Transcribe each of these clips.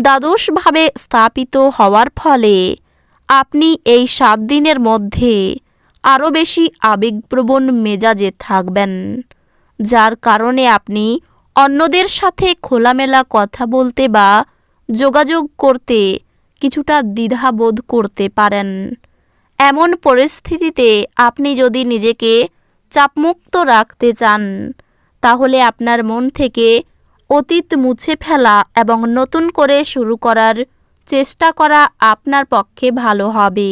দ্বাদশভাবে স্থাপিত হওয়ার ফলে আপনি এই সাত দিনের মধ্যে আরও বেশি আবেগপ্রবণ মেজাজে থাকবেন, যার কারণে আপনি অন্যদের সাথে খোলামেলা কথা বলতে বা যোগাযোগ করতে কিছুটা দ্বিধাবোধ করতে পারেন। এমন পরিস্থিতিতে আপনি যদি নিজেকে চাপমুক্ত রাখতে চান, তাহলে আপনার মন থেকে অতীত মুছে ফেলা এবং নতুন করে শুরু করার চেষ্টা করা আপনার পক্ষে ভালো হবে।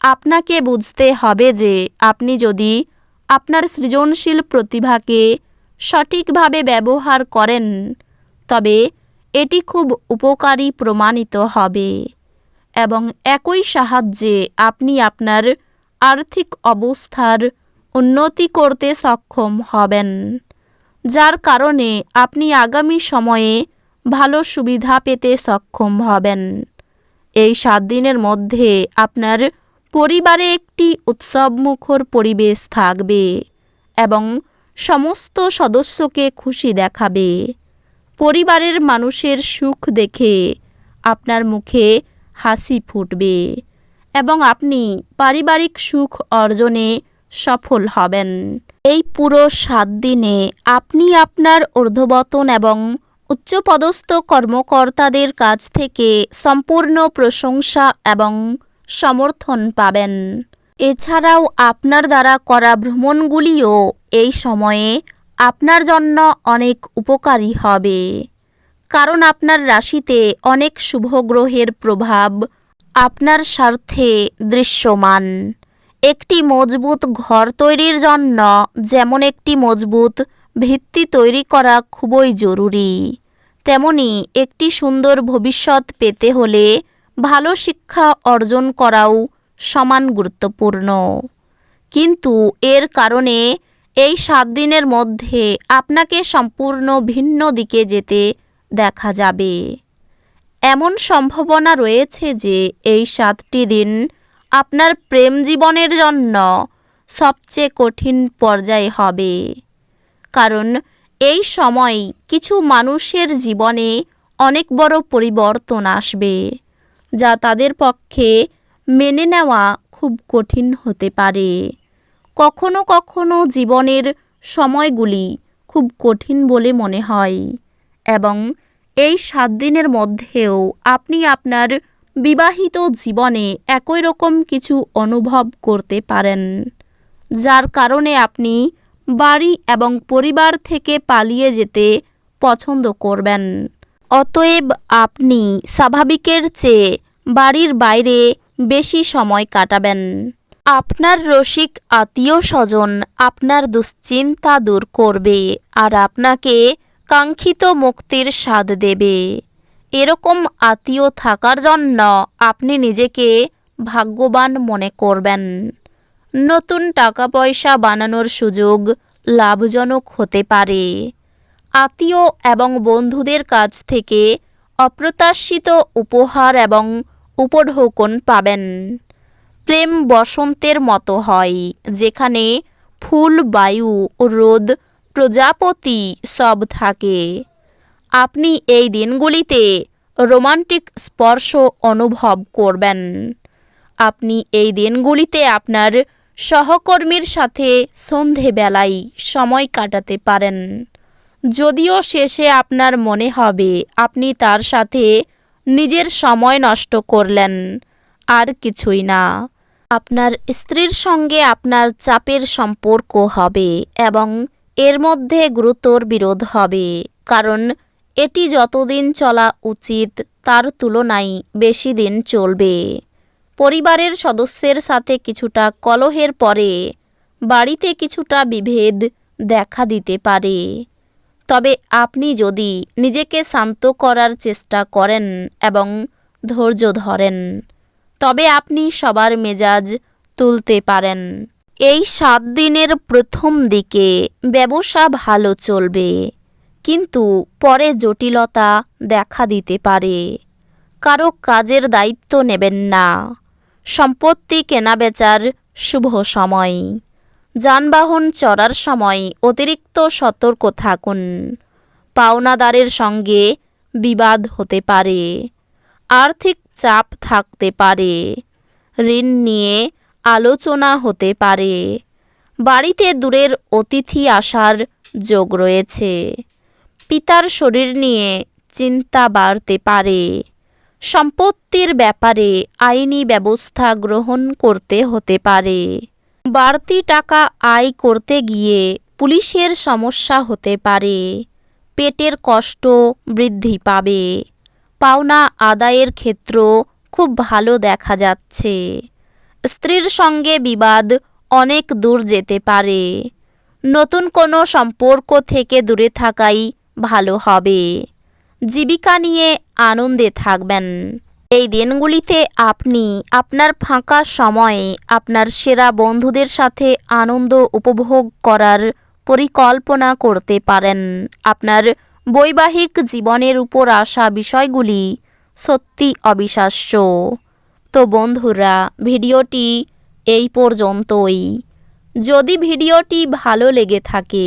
আপনাকে বুঝতে হবে যে আপনি যদি আপনার সৃজনশীল প্রতিভাকে সঠিকভাবে ব্যবহার করেন, তবে এটি খুব উপকারী প্রমাণিত হবে এবং একই সাহায্যে আপনি আপনার আর্থিক অবস্থার উন্নতি করতে সক্ষম হবেন। যার কারণে আপনি আগামী সময়ে ভালো সুবিধা পেতে সক্ষম হবেন। এই সাত দিনের মধ্যে আপনার পরিবারে একটি উৎসবমুখর পরিবেশ থাকবে এবং সমস্ত সদস্যকে খুশি দেখাবে। পরিবারের মানুষের সুখ দেখে আপনার মুখে হাসি ফুটবে এবং আপনি পারিবারিক সুখ অর্জনে সফল হবেন। এই পুরো সাত দিনে আপনি আপনার ঊর্ধ্ববতন এবং উচ্চপদস্থ কর্মকর্তাদের কাছ থেকে সম্পূর্ণ প্রশংসা এবং সমর্থন পাবেন। এছাড়াও আপনার দ্বারা করা ভ্রমণগুলিও এই সময়ে আপনার জন্য অনেক উপকারী হবে। কারণ আপনার রাশিতে অনেক শুভ গ্রহের প্রভাব আপনার স্বার্থে দৃশ্যমান। একটি মজবুত ঘর তৈরির জন্য যেমন একটি মজবুত ভিত্তি তৈরি করা খুবই জরুরি। তেমনি একটি সুন্দর ভবিষ্যৎ পেতে হলে ভালো শিক্ষা অর্জন করাও সমান গুরুত্বপূর্ণ। কিন্তু এর কারণে এই সাত দিনের মধ্যে আপনাকে সম্পূর্ণ ভিন্ন দিকে যেতে দেখা যাবে। এমন সম্ভাবনা রয়েছে যে এই সাতটি দিন আপনার প্রেম জীবনের জন্য সবচেয়ে কঠিন পর্যায়ে হবে। কারণ এই সময় কিছু মানুষের জীবনে অনেক বড় পরিবর্তন আসবে, যা তাদের পক্ষে মেনে নেওয়া খুব কঠিন হতে পারে। কখনো কখনো জীবনের সময়গুলি খুব কঠিন বলে মনে হয়, এবং এই সাত দিনের মধ্যেও আপনি আপনার বিবাহিত জীবনে একই রকম কিছু অনুভব করতে পারেন, যার কারণে আপনি বাড়ি এবং পরিবার থেকে পালিয়ে যেতে পছন্দ করবেন। অতএব আপনি স্বাভাবিকের চেয়ে বাড়ির বাইরে বেশি সময় কাটাবেন। আপনার রসিক আত্মীয় স্বজন আপনার দুশ্চিন্তা দূর করবে আর আপনাকে কাঙ্ক্ষিত মুক্তির স্বাদ দেবে। এরকম আত্মীয় থাকার জন্য আপনি নিজেকে ভাগ্যবান মনে করবেন। নতুন টাকা পয়সা বানানোর সুযোগ লাভজনক হতে পারে। আত্মীয় এবং বন্ধুদের কাছ থেকে অপ্রত্যাশিত উপহার এবং উপঢৌকন পাবেন। প্রেম বসন্তের মতো হয়, যেখানে ফুল, বায়ু, রোদ, প্রজাপতি সব থাকে। আপনি এই দিনগুলিতে রোমান্টিক স্পর্শ অনুভব করবেন। আপনি এই দিনগুলিতে আপনার সহকর্মীর সাথে সন্ধেবেলায় সময় কাটাতে পারেন। যদিও শেষে আপনার মনে হবে, আপনি তার সাথে নিজের সময় নষ্ট করলেন, আর কিছুই না। আপনার স্ত্রীর সঙ্গে আপনার চাপের সম্পর্ক হবে এবং এর মধ্যে গুরুতর বিরোধ হবে, কারণ এটি যতদিন চলা উচিত, তার তুলনায় বেশি দিন চলবে। পরিবারের সদস্যের সাথে কিছুটা কলহের পরে বাড়িতে কিছুটা বিভেদ দেখা দিতে পারে। তবে আপনি যদি নিজেকে শান্ত করার চেষ্টা করেন এবং ধৈর্য ধরেন, তবে আপনি সবার মেজাজ তুলতে পারেন। এই সাত দিনের প্রথম দিকে ব্যবসা ভালো চলবে। কিন্তু পরে জটিলতা দেখা দিতে পারে। কারও কাজের দায়িত্ব নেবেন না। সম্পত্তি কেনাবেচার শুভ সময়। যানবাহন চড়ার সময় অতিরিক্ত সতর্ক থাকুন। পাওনাদারের সঙ্গে বিবাদ হতে পারে। আর্থিক চাপ থাকতে পারে। ঋণ নিয়ে আলোচনা হতে পারে। বাড়িতে দূরের অতিথি আসার যোগ রয়েছে। পিতার শরীর নিয়ে চিন্তা বাড়তে পারে। সম্পত্তির ব্যাপারে আইনি ব্যবস্থা গ্রহণ করতে হতে পারে। বাড়তি টাকা আয় করতে গিয়ে পুলিশের সমস্যা হতে পারে। পেটের কষ্ট বৃদ্ধি পাবে। পাওনা আদায়ের ক্ষেত্র খুব ভালো দেখা যাচ্ছে। স্ত্রীর সঙ্গে বিবাদ অনেক দূর যেতে পারে। নতুন কোনো সম্পর্ক থেকে দূরে থাকাই ভালো হবে। জীবিকা নিয়ে আনন্দে থাকবেন। এই দিনগুলিতে আপনি আপনার ফাঁকা সময়ে আপনার সেরা বন্ধুদের সাথে আনন্দ উপভোগ করার পরিকল্পনা করতে পারেন। আপনার বৈবাহিক জীবনের উপর আসা বিষয়গুলি সত্যি অবিশ্বাস্য। তো বন্ধুরা, ভিডিওটি এই পর্যন্তই। যদি ভিডিওটি ভালো লেগে থাকে